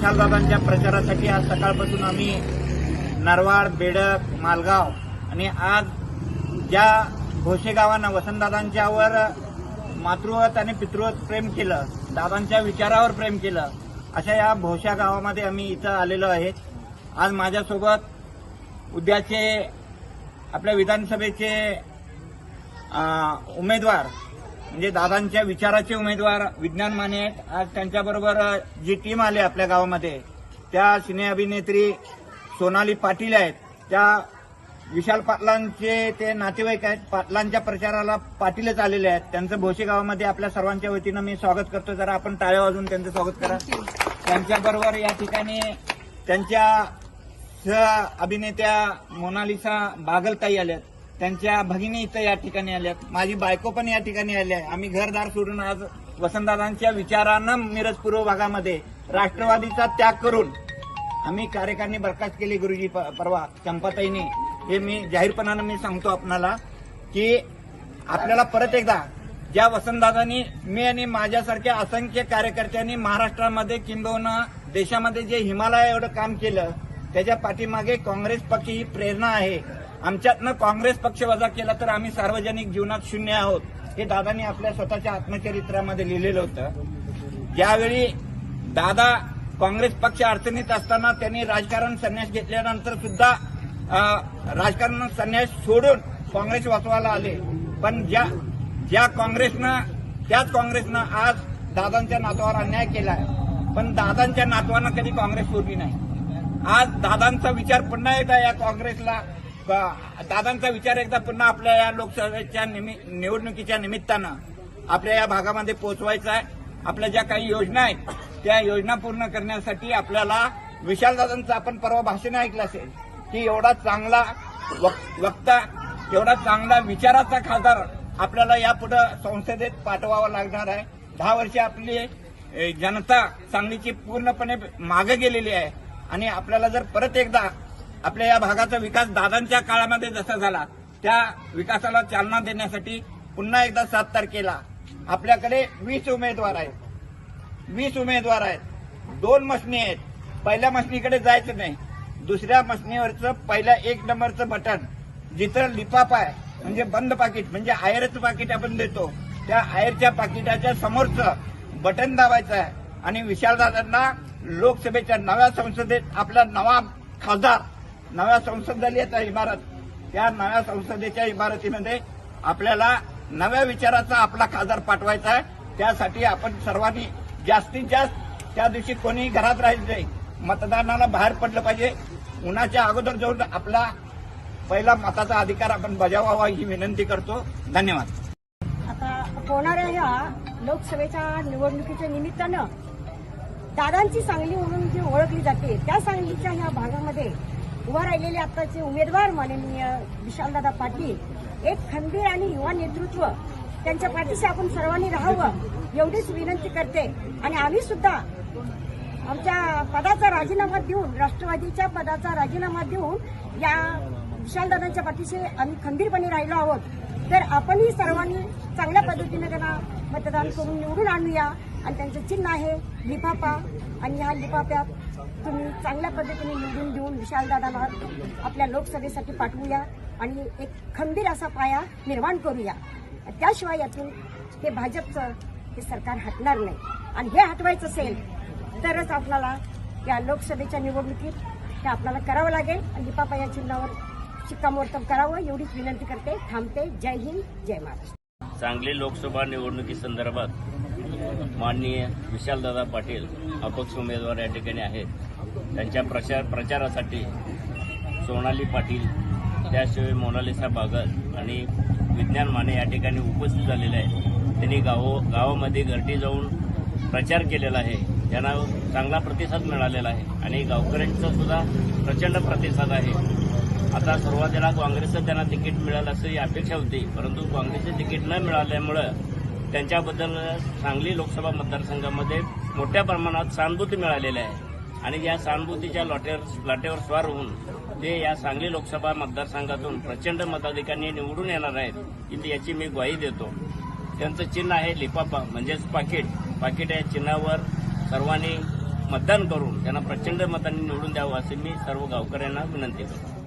विठ्ठलबाबांच्या प्रचारासाठी आज सकाळपासून आम्ही नरवाड बेडक मालगाव आणि आज ज्या भोसे वसंतदादांच्यावर मातृवत आणि पितृवत प्रेम केलं दादांच्या विचारावर प्रेम केलं अशा या भोशा गावामध्ये आम्ही इथं आलेलो आहे. आज माझ्यासोबत उद्याचे आपल्या विधानसभेचे उमेदवार म्हणजे दादांच्या विचाराचे उमेदवार विज्ञान माने आहेत. आज त्यांच्याबरोबर जी टीम आली आपल्या गावामध्ये त्या सिने अभिनेत्री सोनाली पाटील आहेत. त्या विशाल पाटलांचे ते नातेवाईक आहेत. पाटलांच्या प्रचाराला पाटीलच आलेले आहेत. त्यांचं भोशी गावामध्ये आपल्या सर्वांच्या वतीनं मी स्वागत करतो. जरा आपण टाळ्या वाजून त्यांचं स्वागत करा. त्यांच्याबरोबर या ठिकाणी त्यांच्या सह अभिनेत्या मोनालिसा बागलताई आल्यात. त्यांच्या भगिनी इथं या ठिकाणी आल्यात. माझी बायको पण या ठिकाणी आली आहे. आम्ही घरदार सोडून आज वसंतदादांच्या विचारानं मिरज पूर्व भागामध्ये राष्ट्रवादीचा त्याग करून आम्ही कार्यकारिणी बरखास्त केली गुरुजी प- परवा चंपाताईने. हे मी जाहीरपणानं मी सांगतो आपणाला की आपल्याला परत एकदा ज्या वसंतदादांनी मी आणि माझ्यासारख्या असंख्य कार्यकर्त्यांनी महाराष्ट्रामध्ये किंबहुना देशामध्ये जे हिमालया एवढं काम केलं त्याच्या पाठीमागे काँग्रेस पक्ष ही प्रेरणा आहे. आमच्यातनं काँग्रेस पक्ष वजा केला तर आम्ही सार्वजनिक जीवनात शून्य आहोत. हे दादांनी आपल्या स्वतःच्या आत्मचरित्रामध्ये लिहिलेलं होतं. ज्यावेळी दादा काँग्रेस पक्ष अडचणीत असताना त्यांनी राजकारण संन्यास घेतल्यानंतर सुद्धा राजकारण संन्यास सोडून काँग्रेस वाचवायला आले. पण ज्या ज्या काँग्रेसनं त्याच काँग्रेसनं आज दादांच्या नातवावर अन्याय केलाय. पण दादांच्या नातवानं कधी काँग्रेस सोडली नाही. आज दादांचा विचार पुन्हा एकदा या काँग्रेसला दादांचा विचार एकदा पुन्हा आपल्या या लोकसभेच्या निमि- निवडणुकीच्या निमित्तानं आपल्या या भागामध्ये पोहोचवायचा आहे. आपल्या ज्या काही योजना आहेत त्या योजना पूर्ण करण्यासाठी आपल्याला विशालदादांचं आपण परवा भाषण ऐकलं असेल की एवढा चांगला वक्ता एवढा चांगला विचाराचा खासदार आपल्याला यापुढे संसदेत पाठवावा लागणार आहे. दहा वर्ष आपली जनता सांगलीची पूर्णपणे मागे गेलेली आहे. आणि आपल्याला जर परत एकदा आपल्या या भागाचा विकास दादांच्या काळामध्ये जसा झाला त्या विकासाला चालना देण्यासाठी पुन्हा एकदा सात तारखेला आपल्याकडे वीस उमेदवार आहेत. वीस उमेदवार आहेत. दोन मशनी आहेत. पहिल्या मशनीकडे जायचं नाही. दुसऱ्या मशनीवरचं पहिल्या एक नंबरचं बटन जिथं लिपाप आहे म्हणजे बंद पाकिट म्हणजे आयरचं पाकिट आपण देतो त्या आयरच्या पाकिटाच्या समोरचं बटन दाबायचं आहे. आणि विशालदादांना लोकसभेच्या नव्या संसदेत आपला नवा खासदार नव्या संसद झाली संसदीयचा इमारत. त्या नव्या संसदेच्या इमारतीमध्ये आपल्याला नव्या विचाराचा आपला खासदार पाठवायचा आहे. त्यासाठी आपण सर्वांनी जास्तीत जास्त त्या दिवशी कोणी घरात राहिलं नाही. मतदानाला बाहेर पडलं पाहिजे. उन्हाच्या अगोदर जाऊन आपला पहिला मताचा अधिकार आपण बजावावा ही विनंती करतो. धन्यवाद. आता होणाऱ्या ह्या लोकसभेच्या निवडणुकीच्या निमित्तानं दादांची सांगली म्हणून जी ओळखली जाते त्या सांगलीच्या ह्या भागामध्ये उभा राहिलेले आताचे उमेदवार माननीय विशालदादा पाटील एक खंबीर आणि युवा नेतृत्व. त्यांच्या पाठीशी आपण सर्वांनी राहावं एवढीच विनंती करते. आणि आम्ही सुद्धा आमच्या पदाचा राजीनामा देऊन राष्ट्रवादीच्या पदाचा राजीनामा देऊन या विशालदादांच्या पाठीशी आम्ही खंबीरपणे राहिलो आहोत. तर आपणही सर्वांनी चांगल्या पद्धतीने त्यांना मतदान करून निवडून आणूया. आणि त्यांचं चिन्ह आहे लिफाफा. आणि ह्या लिफाफ्यात तुम्ही चांगल्या पद्धतीने निवडून देऊन विशालदादांना आपल्या लोकसभेसाठी पाठवूया आणि एक खंबीर असा पाया निर्माण करूया. त्याशिवाय यातून हे भाजपचं हे सरकार हटणार नाही. आणि हे हटवायचं असेल तरच आपल्याला या लोकसभेच्या निवडणुकीत हे आपल्याला करावं लागेल. आणि लिपापा या चिन्हावर शिक्कामोर्तब करावं एवढीच विनंती करते. थांबते. जय हिंद. जय महाराष्ट्र. सांगली लोकसभा निवडणुकीसंदर्भात माननीय विशालदादा पाटील अपक्ष उमेदवार या ठिकाणी आहेत. त्यांच्या प्रचार प्रचारासाठी सोनाली पाटील त्याशिवाय मोनालिसा बागल आणि विज्ञान माने या ठिकाणी उपस्थित झालेले आहेत. त्यांनी गावो गावामध्ये घरटी जाऊन प्रचार केलेला आहे. त्यांना चांगला प्रतिसाद मिळालेला आहे आणि गावकऱ्यांचा सुद्धा प्रचंड प्रतिसाद आहे. आता सुरुवातीला काँग्रेसचं त्यांना तिकीट मिळालं असं ही अपेक्षा होती परंतु काँग्रेसचे तिकीट न मिळाल्यामुळं त्यांच्याबद्दल सांगली लोकसभा मतदारसंघामध्ये मोठ्या प्रमाणात सहानुभूती मिळालेली आहे. आणि या सहानुभूतीच्या लाटेवर लाटेवर स्वार होऊन ते या सांगली लोकसभा मतदारसंघातून प्रचंड मताधिकांनी निवडून येणार आहेत याची मी ग्वाही देतो. त्यांचं चिन्ह आहे लिपापा म्हणजेच पाकिट. पाकिट या चिन्हावर सर्वांनी मतदान करून त्यांना प्रचंड मतांनी निवडून द्यावं असे मी सर्व गावकऱ्यांना विनंती करतो.